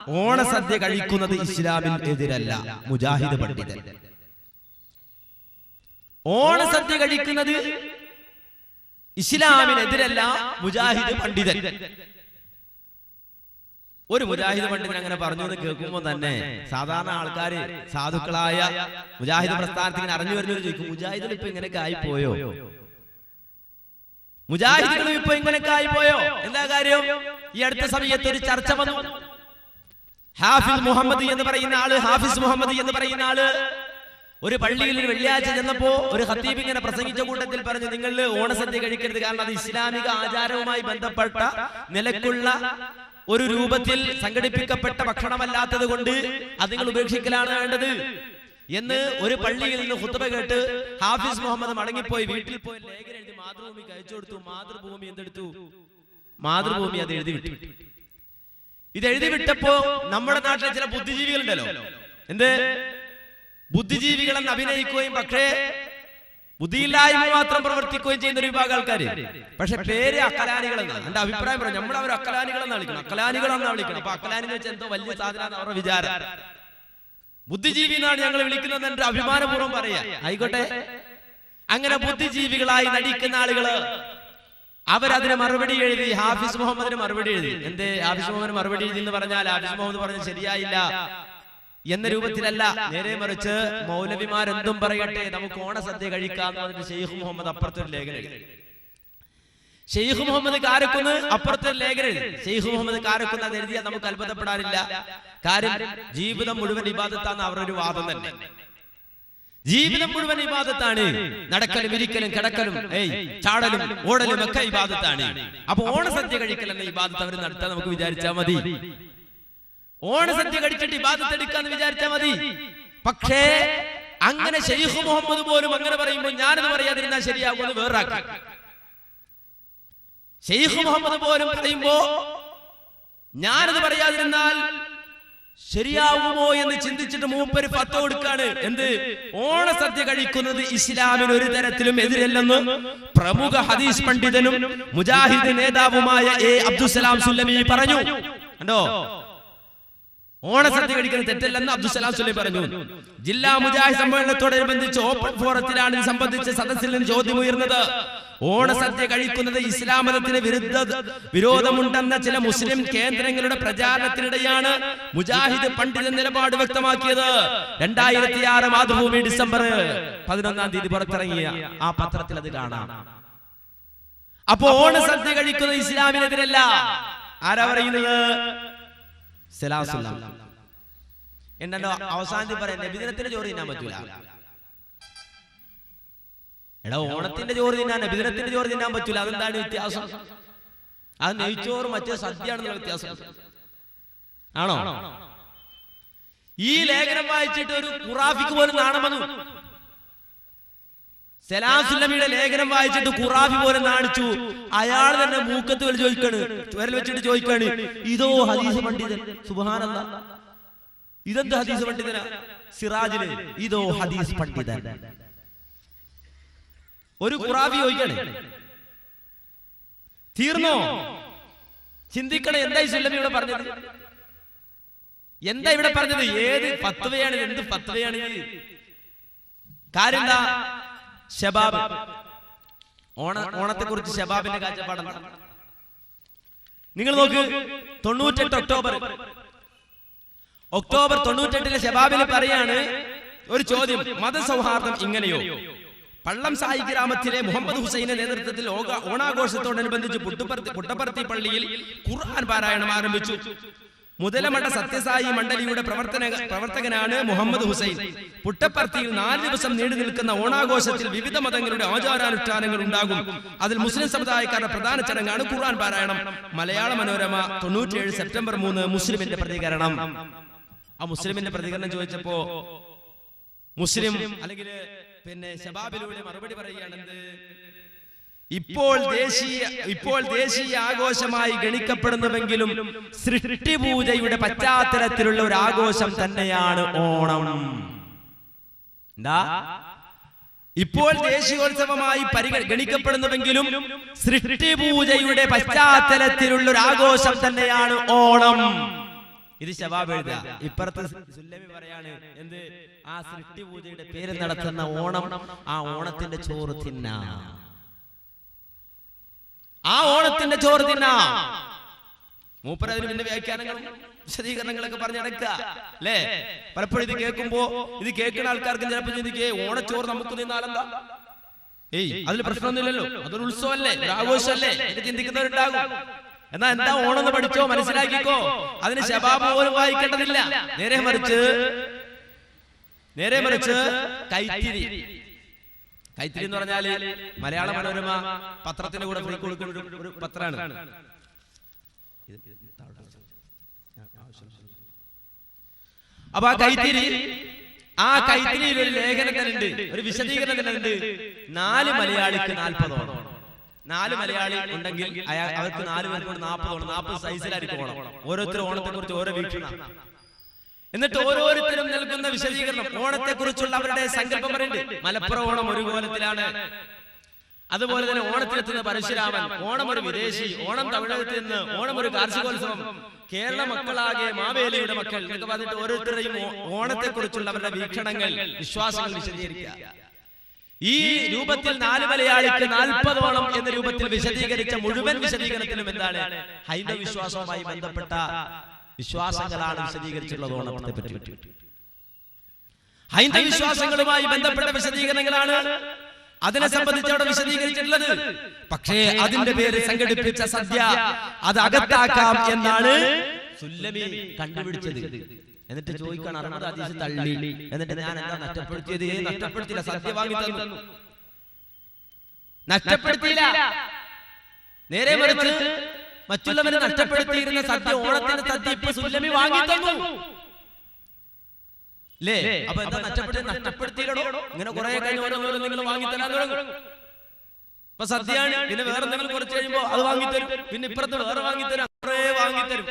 ഓണസദ്യ കഴിക്കുന്നത് ഇസ്ലാമിൽ എതിരല്ല മുജാഹിദ് പണ്ഡിതൻ. ഓണസദ്യ കഴിക്കുന്നത് ഇസ്ലാമിനെതിരല്ല. മുജാഹിദ് പണ്ഡിതൻ. ഒരു മുജാഹിദ് പണ്ഡിതൻ അങ്ങനെ പറഞ്ഞു എന്ന് കേൾക്കുമ്പോൾ തന്നെ സാധാരണ ആൾക്കാര് സാധുക്കളായ മുജാഹിദ് പ്രസ്ഥാനത്തിന് അറിഞ്ഞു വരുന്നവർ ചോദിക്കും മുജാഹിദിൽ ഇപ്പൊ ഇങ്ങനെയൊക്കെ ആയിപ്പോയോ? മുജാഹിദുകളും ഇപ്പൊ ഇങ്ങനെയൊക്കെ ആയിപ്പോയോ? എന്താ കാര്യം? ഈ അടുത്ത സമയത്ത് ഒരു ചർച്ച വന്നു. ഹാഫിസ് മുഹമ്മദ് എന്ന് പറയുന്ന ആൾ ഹാഫിസ് മുഹമ്മദ് എന്ന് പറയുന്ന ആൾ. ഒരു പള്ളിയിൽ ഒരു വെള്ളിയാഴ്ച ചെന്നപ്പോ ഒരു ഹത്തീബ് ഇങ്ങനെ പ്രസംഗിച്ച കൂട്ടത്തിൽ പറഞ്ഞു നിങ്ങൾ ഓണസദ്യ കഴിക്കരുത്. കാരണം അത് ഇസ്ലാമിക ആചാരവുമായി ബന്ധപ്പെട്ട നിലക്കുള്ള ഒരു രൂപത്തിൽ സംഘടിപ്പിക്കപ്പെട്ട ഭക്ഷണമല്ലാത്തത് കൊണ്ട് അത് നിങ്ങൾ ഉപേക്ഷിക്കലാണ് വേണ്ടത്. എന്ന് ഒരു പള്ളിയിൽ നിന്ന് ഹുത്തബ കേട്ട് ഹാഫിസ് മുഹമ്മദ് മടങ്ങിപ്പോയി വീട്ടിൽ പോയി ലേഖനം എഴുതി മാതൃഭൂമിക്ക് അയച്ചു കൊടുത്തു. മാതൃഭൂമി എന്തെടുത്തു മാതൃഭൂമി അത് എഴുതി വിട്ടു. ഇത് എഴുതി വിട്ടപ്പോ നമ്മുടെ നാട്ടിലെ ചില ബുദ്ധിജീവികളുണ്ടല്ലോ. എന്ത്? ബുദ്ധിജീവികളെന്ന് അഭിനയിക്കുകയും പക്ഷേ ബുദ്ധിയില്ലായ്മ മാത്രം പ്രവർത്തിക്കുകയും ചെയ്യുന്ന ഒരു വിഭാഗം ആൾക്കാർ പക്ഷെ പേര് അക്കലാനികൾ എന്നാണ് എന്റെ അഭിപ്രായം പറഞ്ഞു നമ്മൾ അവർ അക്കലാനികളെന്നാണ് വിളിക്കണം എന്ന് വിളിക്കണം അപ്പൊ അക്കലാനി എന്ന് വെച്ചാൽ എന്തോ വലിയ സാധനം അവരുടെ വിചാരം. ബുദ്ധിജീവി എന്നാണ് ഞങ്ങൾ വിളിക്കുന്നത് എന്റെ അഭിമാനപൂർവം പറയാ. ആയിക്കോട്ടെ. അങ്ങനെ ബുദ്ധിജീവികളായി നടിക്കുന്ന ആളുകൾ അവരതിന് മറുപടി എഴുതി ഹാഫിസ് മുഹമ്മദിന് മറുപടി എഴുതി. എന്തേ ഹാഫിസ് മുഹമ്മദ് മറുപടി എഴുതി എന്ന് പറഞ്ഞാൽ ഹാഫിസ് മുഹമ്മദ് പറഞ്ഞത് ശരിയായില്ല. എന്ന രൂപത്തിലല്ല. നേരെ മറിച്ച് മൗലവിമാരെന്തും പറയട്ടെ. നമുക്ക് ഓണസദ്യ കഴിക്കാം എന്ന് പറഞ്ഞിട്ട് ഷെയ്ഖ് മുഹമ്മദ് അപ്പുറത്തൊരു ലേഖനം എഴുതി. ഷെയ്ഖ് മുഹമ്മദ് കാരക്കുന്ന് അപ്പുറത്തെ ലേഖന എഴുതി. ഷെയ്ഖ് മുഹമ്മദ് കാരക്കുന്ന് അത് എഴുതിയാൽ നമുക്ക് അത്ഭുതപ്പെടാനില്ല. കാര്യം ജീവിതം മുഴുവൻ ഇബാദത്താന്ന് അവരുടെ ഒരു വാദം തന്നെ. ജീവിതം മുഴുവൻ ഇബാദത്താണ്. നടക്കലും ഇരിക്കലും കിടക്കലും ഏയ് ചാടലും ഓടലും ഒക്കെ ഇബാദത്താണ്. അപ്പൊ ഓണസദ്യ കഴിക്കൽ എന്ന ഇബാദത്ത് അവർ നടത്താൻ നമുക്ക് വിചാരിച്ചാൽ മതി. ഓണസദ്യ കഴിച്ചിട്ട് ഇബാദത്ത് എടുക്കാന്ന് വിചാരിച്ചാൽ മതി. പക്ഷേ അങ്ങനെ ഷെയ്ഖ് മുഹമ്മദ് പോലും അങ്ങനെ പറയുമ്പോൾ ഞാനത് പറയാതിരുന്നാൽ ശരിയാകുമെന്ന് വേറാക്കാം ഷെയ്ഖ് മുഹമ്മദ് പോലും പറയുമ്പോ ഞാനത് പറയാതിരുന്നാൽ ശരിയാവുമോ എന്ന് ചിന്തിച്ചിട്ട് മൂപ്പര് പത്ത് കൊടുക്കാണ് എന്ത്? ഓണസദ്യ കഴിക്കുന്നത് ഇസ്ലാമിന് ഒരു തരത്തിലും എതിരല്ലെന്ന് പ്രമുഖ ഹദീസ് പണ്ഡിതനും മുജാഹിദ് നേതാവുമായ എ അബ്ദുസലാം സുല്ലമി പറഞ്ഞു. കണ്ടോ? ഓണസദ്യ കഴിക്കുന്നത് തെറ്റല്ലെന്ന് അബ്ദുസലാം സുലൈ പറഞ്ഞു. ജില്ലാ മുജാഹിദ് സമ്മേളനത്തോടനുബന്ധിച്ച് ഓപ്പൺ ഫോറത്തിലാണ് ഇത് സംബന്ധിച്ച് സദസ്സിൽ നിന്ന് ചോദ്യം ഉയർന്നത്. ഓണസദ്യ കഴിക്കുന്നത് ഇസ്ലാം മതത്തിന് വിരുദ്ധ വിരോധമുണ്ടെന്ന ചില മുസ്ലിം കേന്ദ്രങ്ങളുടെ പ്രചാരണത്തിനിടെയാണ് മുജാഹിദ് പണ്ഡിത നിലപാട് വ്യക്തമാക്കിയത്. രണ്ടായിരത്തി ആറ് മാതൃഭൂമി ഡിസംബർ പതിനൊന്നാം തീയതി പുറത്തിറങ്ങിയ ആ പത്രത്തിൽ അത് കാണാം. അപ്പോ ഓണസദ്യ കഴിക്കുന്നത് ഇസ്ലാമിനെതിരല്ല. ആരാ പറയുന്നത്? സലാസുല്ലാം എന്നല്ലോ അവസാനത്തിൽ പറയാം നബിദിനത്തിന്റെ ചോറ് തിന്നാൻ പറ്റൂല. എടാ ഓണത്തിന്റെ ചോറ് തിന്നാൻ നബിദിനത്തിന്റെ ചോറ് തിന്നാൻ പറ്റൂല. അതെന്താണ് വ്യത്യാസം? അത് നെയ്ച്ചോറ് മറ്റേ സദ്യയാണെന്നുള്ള വ്യത്യാസം. ആണോ? ഈ ലേഖനം വായിച്ചിട്ട് ഒരു ഖുറാഫിക്ക് പോലും നാണം വന്നു. സലാസുല്ലമിയുടെ ലേഖനം വായിച്ചിട്ട് ഖുറാഫി പോലെ നാണിച്ചു. അയാൾ തന്നെ മൂക്കത്ത് വലി ചോദിക്കാണ്. വിരൽ വെച്ചിട്ട് ചോദിക്കാണ്. ഇതോ ഹദീസ് പണ്ഡിതൻ. സുബ്ഹാനല്ലാ. ഇതെന്ത് ഹദീസ് പണ്ഡിതനാ? സിറാജിന് ഇതോ ഹദീസ് പണ്ഡിതൻ. ഒരു ഖുറാഫി ചോദിക്കാണ്. തീർന്നോ? ചിന്തിക്കണേ എന്താ ഈ സുല്ലമി ഇവിടെ പറഞ്ഞത്? എന്താ ഇവിടെ പറഞ്ഞത്? ഏത് പത്തുവയാണ് എന്ത് പത്തുവയാണ് ഇത്? കാര്യം എന്താ ഷബാബ് ഓണ ഓണത്തെ കുറിച്ച് ഷബാബിന്റെ കാഴ്ചപ്പാടെന്താ നിങ്ങൾ നോക്ക് തൊണ്ണൂറ്റെട്ട് ഒക്ടോബർ. ഒക്ടോബർ തൊണ്ണൂറ്റെട്ടിലെ ഷബാബിൽ പറയാണ് ഒരു ചോദ്യം മതസൗഹാർദ്ദം ഇങ്ങനെയോ? പള്ളം സായി ഗ്രാമത്തിലെ മുഹമ്മദ് ഹുസൈന്റെ നേതൃത്വത്തിൽ ഓണാഘോഷത്തോടനുബന്ധിച്ച് പുട്ടുപർത്തി പുട്ടപ്പർത്തി പള്ളിയിൽ ഖുർആൻ പാരായണം ആരംഭിച്ചു. മുതലമഠ സത്യസായി മണ്ഡലിയുടെ പ്രവർത്തന പ്രവർത്തകനാണ് മുഹമ്മദ് ഹുസൈൻ. പുട്ടപ്പർത്തിയിൽ നാല് ദിവസം നീണ്ടു നിൽക്കുന്ന ഓണാഘോഷത്തിൽ വിവിധ മതങ്ങളുടെ ആചാരാനുഷ്ഠാനങ്ങൾ ഉണ്ടാകും. അതിൽ മുസ്ലിം സമുദായക്കാരുടെ പ്രധാന ചടങ്ങാണ് ഖുർആൻ പാരായണം. മലയാള മനോരമ തൊണ്ണൂറ്റിയേഴ് സെപ്റ്റംബർ മൂന്ന് മുസ്ലിമിന്റെ പ്രതികരണം. ആ മുസ്ലിമിന്റെ പ്രതികരണം ചോദിച്ചപ്പോ മുസ്ലിം അല്ലെങ്കിൽ പിന്നെ ശബാബിലൂടെ മറുപടി പറയുകയാണെന്ത്? ഇപ്പോൾ ദേശീയ ഇപ്പോൾ ദേശീയ ആഘോഷമായി ഗണിക്കപ്പെടുന്നുവെങ്കിലും സൃഷ്ടിപൂജയുടെ പശ്ചാത്തലത്തിലുള്ള ഒരു ആഘോഷം തന്നെയാണ് ഓണം. എന്താ? ഇപ്പോൾ ദേശീയോത്സവമായി പരിഗണിക്കപ്പെടുന്നുവെങ്കിലും സൃഷ്ടിപൂജയുടെ പശ്ചാത്തലത്തിലുള്ള ഒരു ആഘോഷം തന്നെയാണ് ഓണം. ഇത് ശവാബ് എഴുതുക. ഇപ്പുറത്ത് സുല്ലമി പറയാണ് എന്ത്? ആ സൃഷ്ടി പൂജയുടെ പേര് നടത്തുന്ന ഓണം. ആ ഓണത്തിന്റെ ചോറ് തിന്നാ. ആ ഓണത്തിന്റെ ചോറ് തിന്നാ. മൂപ്പരതിന് പിന്നെ വ്യാഖ്യാനങ്ങളും വിശദീകരണങ്ങളൊക്കെ പറഞ്ഞടക്കുക. അല്ലേ? പലപ്പോഴും ഇത് കേൾക്കുമ്പോ ഇത് കേൾക്കുന്ന ആൾക്കാർക്ക് ചിലപ്പോൾ ചിന്തിക്കേ ഓണച്ചോറ് നമുക്ക് തിന്നാലെന്താ? ഏയ് അതിൽ പ്രശ്നമൊന്നുമില്ലല്ലോ. അതൊരു ഉത്സവമല്ലേ? ഒരു ആഘോഷമല്ലേ? ഇത് ചിന്തിക്കുന്നവരുണ്ടാകും. എന്നാ എന്താ ഓണം എന്ന് പഠിച്ചോ? മനസ്സിലാക്കിക്കോ. അതിന് ശബാബ് പോലും വായിക്കേണ്ടതില്ല. നേരെ മറിച്ച് നേരെ മറിച്ച് കൈത്തിരി. കൈത്തിരി എന്ന് പറഞ്ഞാൽ മലയാള മനോരമ പത്രത്തിന്റെ കൂടെ കൊടുക്കുന്ന ഒരു- പത്രമാണ്. അപ്പൊ ആ കൈത്തിരി ആ കൈത്തിരിയിൽ ഒരു ലേഖനത്തിനുണ്ട് ഒരു വിശദീകരണം തന്നെ ഉണ്ട് നാല് മലയാളിക്ക് നാൽപ്പതോണം നാല് മലയാളി ഉണ്ടെങ്കിൽ അയാൾ അവർക്ക് നാല് പേർക്ക് നാൽപ്പതോണം നാൽപ്പത് സൈസിലായിരിക്കും ഓണം. ഓരോരുത്തരും ഓണത്തെ കുറിച്ച് ഓരോ വീക്ഷണം. എന്നിട്ട് ഓരോരുത്തരും നൽകുന്ന വിശദീകരണം ഓണത്തെ കുറിച്ചുള്ള അവരുടെ സങ്കല്പം പറയുന്നുണ്ട് മലപ്പുറം ഓണം ഒരു കോലത്തിലാണ് അതുപോലെ തന്നെ ഓണത്തിനെത്തുന്ന പരശുരാമൻ ഓണം ഒരു വിദേശി ഓണം തമിഴകത്തിൽ നിന്ന് ഓണം ഒരു കാർഷികോത്സവം. കേരള മക്കളാകെ മാവേലിയുടെ മക്കൾ. എന്നൊക്കെ പറഞ്ഞിട്ട് ഓരോരുത്തരുടെയും ഓണത്തെ കുറിച്ചുള്ള അവരുടെ വീക്ഷണങ്ങൾ വിശ്വാസങ്ങൾ വിശദീകരിക്കുക. ഈ രൂപത്തിൽ നാല് മലയാളിക്ക് നാൽപ്പതോളം എന്ന രൂപത്തിൽ വിശദീകരിച്ച മുഴുവൻ വിശദീകരണത്തിലും എന്താണ്? ഹൈന്ദവ വിശ്വാസവുമായി ബന്ധപ്പെട്ട വിശ്വാസങ്ങളാണ് വിശദീകരിച്ചിട്ടുള്ളത് ഓണത്തെ പറ്റി ഹൈന്ദവ വിശ്വാസങ്ങളുമായി ബന്ധപ്പെട്ട വിശദീകരണങ്ങളാണ് അതിനെ സംബന്ധിച്ച് അവിടെ വിശദീകരിച്ചിട്ടുള്ളത്. പക്ഷേ അതിന്റെ പേര് സംഘടിപ്പിച്ച സദ്യ അത് അകത്താക്കാം എന്നാണ് സുല്ലമി കണ്ടുപിടിച്ചത്. എന്നിട്ട് ചോദിക്കാൻ അറുപത് അതീശ് തള്ളി. എന്നിട്ട് ഞാൻ എന്താ നഷ്ടപ്പെടുത്തിയത്? നഷ്ടപ്പെടുത്തില്ല സദ്യ വാങ്ങി തന്നു. നഷ്ടപ്പെടുത്തിയില്ല. നേരെ മറിച്ച് മറ്റുള്ളവരെ നഷ്ടപ്പെടുത്തിയിരുന്ന സദ്യ ഓണത്തിന്റെ സദ്യ ഇപ്പൊ സുല്ലമി വാങ്ങി തന്നു. അല്ലേ അപ്പൊ എന്താ നഷ്ടപ്പെട്ട് നഷ്ടപ്പെടുത്തിയില്ലടോ? ഇങ്ങനെ കുറെ കഴിഞ്ഞ നിങ്ങൾ വാങ്ങി തരാൻ തുടങ്ങും. ഇപ്പൊ സദ്യയാണ് പിന്നെ വേറെ എന്തെങ്കിലും കുറച്ച് കഴിയുമ്പോ അത് വാങ്ങിത്തരും പിന്നെ ഇപ്പുറത്ത് വേറെ വാങ്ങിത്തരും കുറെ വാങ്ങിത്തരും